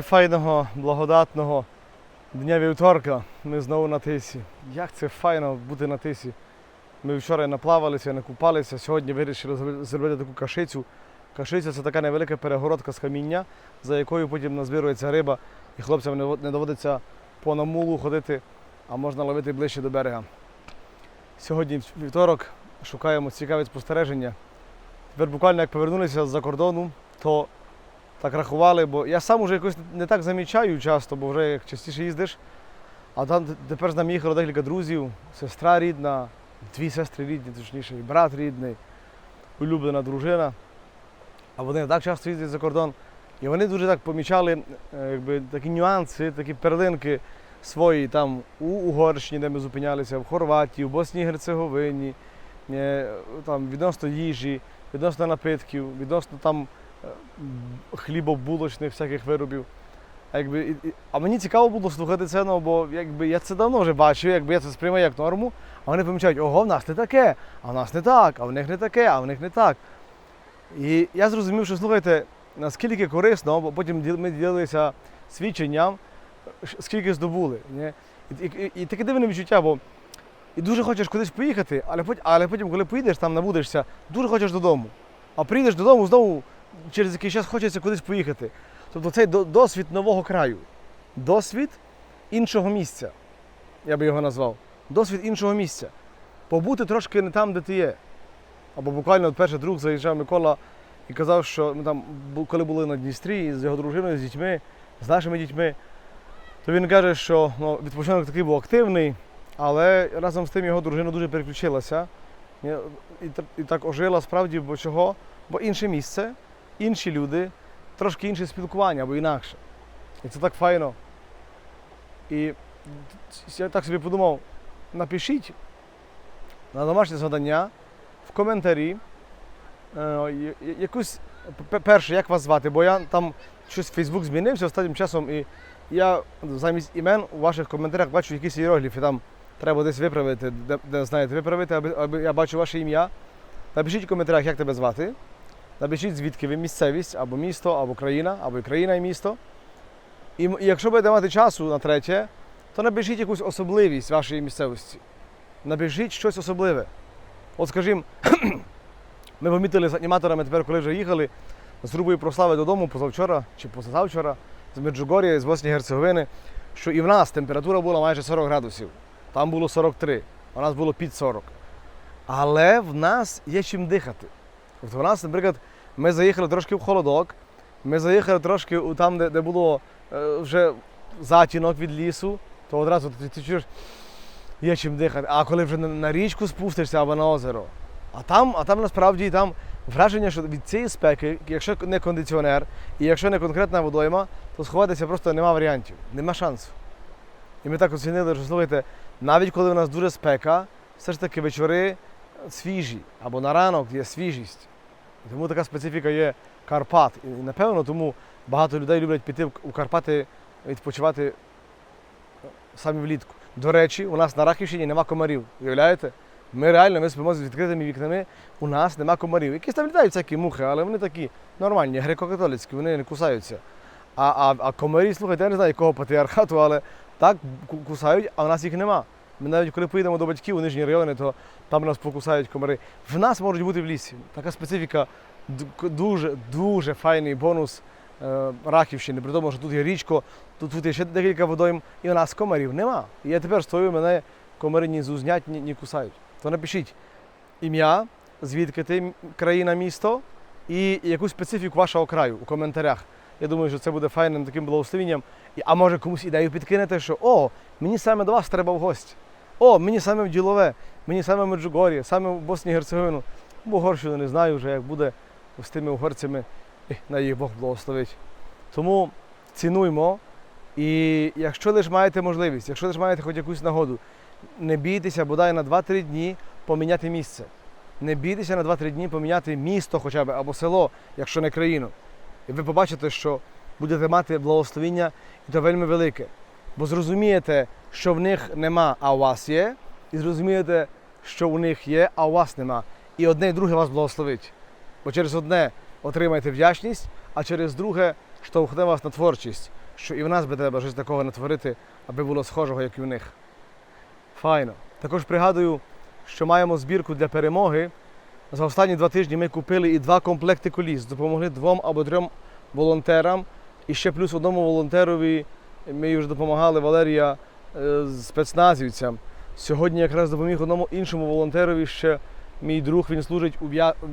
прифайного, благодатного дня вівторка. Ми знову на тисі. Як це файно бути на тисі. Ми вчора наплавалися, накупалися, сьогодні вирішили зробити- таку кашицю. Кашиця це така невелика перегородка з каміння, за якою потім назбирується риба, і хлопцям не доводиться по намулу ходити, а можна ловити ближче до берега. Сьогодні вівторок шукаємо цікаві спостереження. Тепер буквально як повернулися з-за кордону, то так рахували, бо я сам уже якось не так замічаю часто, бо вже як частіше їздиш. А там тепер з нами їхало декілька друзів, сестра рідна, дві сестри рідні, точніше, і брат рідний, улюблена дружина. А вони так часто їздять за кордон. І вони дуже так помічали е, якби, такі нюанси, такі перлинки свої там у Угорщині, де ми зупинялися, в Хорватії, в Боснії Герцеговині, е, там, відносно їжі, відносно напитків, відносно там хлібобулочних всяких виробів. А, якби, а мені цікаво було слухати це, ну, бо якби, я це давно вже бачив, якби я це сприймаю як норму, а вони помічають, ого, в нас не таке, а в нас не так, а в них не таке, а в них не так. І я зрозумів, що слухайте, наскільки корисно, бо потім ми ділилися свідченням, скільки здобули. Ні? І, і, і таке дивне відчуття, бо і дуже хочеш кудись поїхати, але але потім, коли поїдеш, там набудешся, дуже хочеш додому. А приїдеш додому, знову через якийсь час хочеться кудись поїхати. Тобто цей досвід нового краю, досвід іншого місця, я би його назвав. Досвід іншого місця. Побути трошки не там, де ти є. Або буквально перший друг заїжджав Микола і казав, що ми там, коли були на Дністрі з його дружиною, з дітьми, з нашими дітьми, то він каже, що ну, відпочинок такий був активний, але разом з тим його дружина дуже переключилася. І так ожила справді, бо чого? Бо інше місце, інші люди, трошки інше спілкування або інакше. І це так файно. І я так собі подумав, напишіть на домашнє завдання в коментарі е, якусь перше, як вас звати, бо я там щось Фейсбук змінився останнім часом, і я замість імен у ваших коментарях бачу якісь іерогліфи. Там треба десь виправити, де, де знаєте, виправити, аби, аби я бачу ваше ім'я. Напишіть в коментарях, як тебе звати. Напишіть, звідки ви місцевість, або місто, або країна, або країна і місто. І, якщо будете мати часу на третє, то напишіть якусь особливість вашої місцевості. Напишіть щось особливе. От скажімо, ми помітили з аніматорами тепер, коли вже їхали з Рубої Прослави додому позавчора чи позавчора з Меджугорія, з Боснії Герцеговини, що і в нас температура була майже 40 градусів. Там було 43, у нас було під 40. Але в нас є чим дихати. Тобто в нас, наприклад, ми заїхали трошки в холодок, ми заїхали трошки там, де, де було е, вже затінок від лісу, то одразу ти, чуєш, є чим дихати. А коли вже на, річку спустишся або на озеро, а там, а там насправді там враження, що від цієї спеки, якщо не кондиціонер і якщо не конкретна водойма, то сховатися просто нема варіантів, нема шансу. І ми так оцінили, що слухайте, навіть коли у нас дуже спека, все ж таки вечори свіжі, або на ранок є свіжість. Тому така специфіка є Карпат. І напевно, тому багато людей люблять піти у Карпати відпочивати самі влітку. До речі, у нас на Рахівщині нема комарів. Уявляєте? Ми реально ми спимо з відкритими вікнами, у нас нема комарів. Якісь там літають всякі мухи, але вони такі нормальні, греко-католицькі, вони не кусаються. А, а, а комарі, слухайте, я не знаю, якого патріархату, але так кусають, а в нас їх нема. Ми навіть коли поїдемо до батьків у нижні райони, то там нас покусають комари. В нас можуть бути в лісі. Така специфіка, дуже, дуже файний бонус е, Рахівщини. При тому, що тут є річко, тут, тут є ще декілька водойм, і у нас комарів нема. І я тепер стою, мене комари ні зузнять, ні, ні кусають. То напишіть ім'я, звідки ти країна, місто і якусь специфіку вашого краю у коментарях. Я думаю, що це буде файним таким благословенням. І- А може комусь ідею підкинете, що о, мені саме до вас треба в гості. О, мені саме в ділове, мені саме в Меджугор'я, саме в Боснії і Герцеговину. Бо Угорщину не знаю вже, як буде з тими угорцями, на їх Бог благословить. Тому цінуймо. І якщо лише маєте можливість, якщо лише маєте хоч якусь нагоду, не бійтеся бодай на 2-3 дні поміняти місце. Не бійтеся на 2-3 дні поміняти місто хоча б або село, якщо не країну. І ви побачите, що будете мати благословіння, і то вельми велике. Бо зрозумієте, що в них нема, а у вас є, і зрозумієте, що у них є, а у вас нема. І одне і друге вас благословить. Бо через одне отримаєте вдячність, а через друге штовхне вас на творчість. що і в нас би треба щось такого натворити, аби було схожого, як і в них. Файно. Також пригадую, що маємо збірку для перемоги. За останні два тижні ми купили і два комплекти коліс, допомогли двом або трьом волонтерам. І ще плюс одному волонтерові ми вже допомагали Валерія е, спецназівцям. Сьогодні якраз допоміг одному іншому волонтерові ще мій друг, він служить у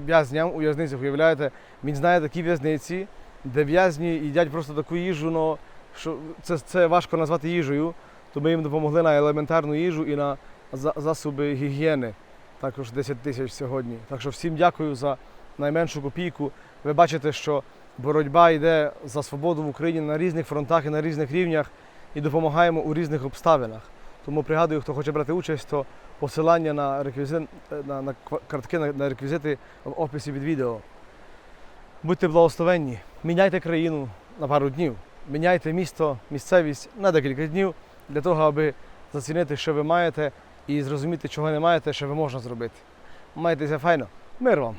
в'язням у в'язницях. Уявляєте, він знає такі в'язниці, де в'язні їдять просто таку їжу, ну, що це, це важко назвати їжею. То ми їм допомогли на елементарну їжу і на за- засоби гігієни. Також 10 тисяч сьогодні. Так що всім дякую за найменшу копійку. Ви бачите, що боротьба йде за свободу в Україні на різних фронтах і на різних рівнях і допомагаємо у різних обставинах. Тому пригадую, хто хоче брати участь, то посилання на реквізит, на, на картки, на, на реквізити в описі під відео. Будьте благословенні, міняйте країну на пару днів, міняйте місто, місцевість на декілька днів для того, аби зацінити, що ви маєте, і зрозуміти, чого не маєте, що ви можна зробити. Майтеся файно. Мир вам!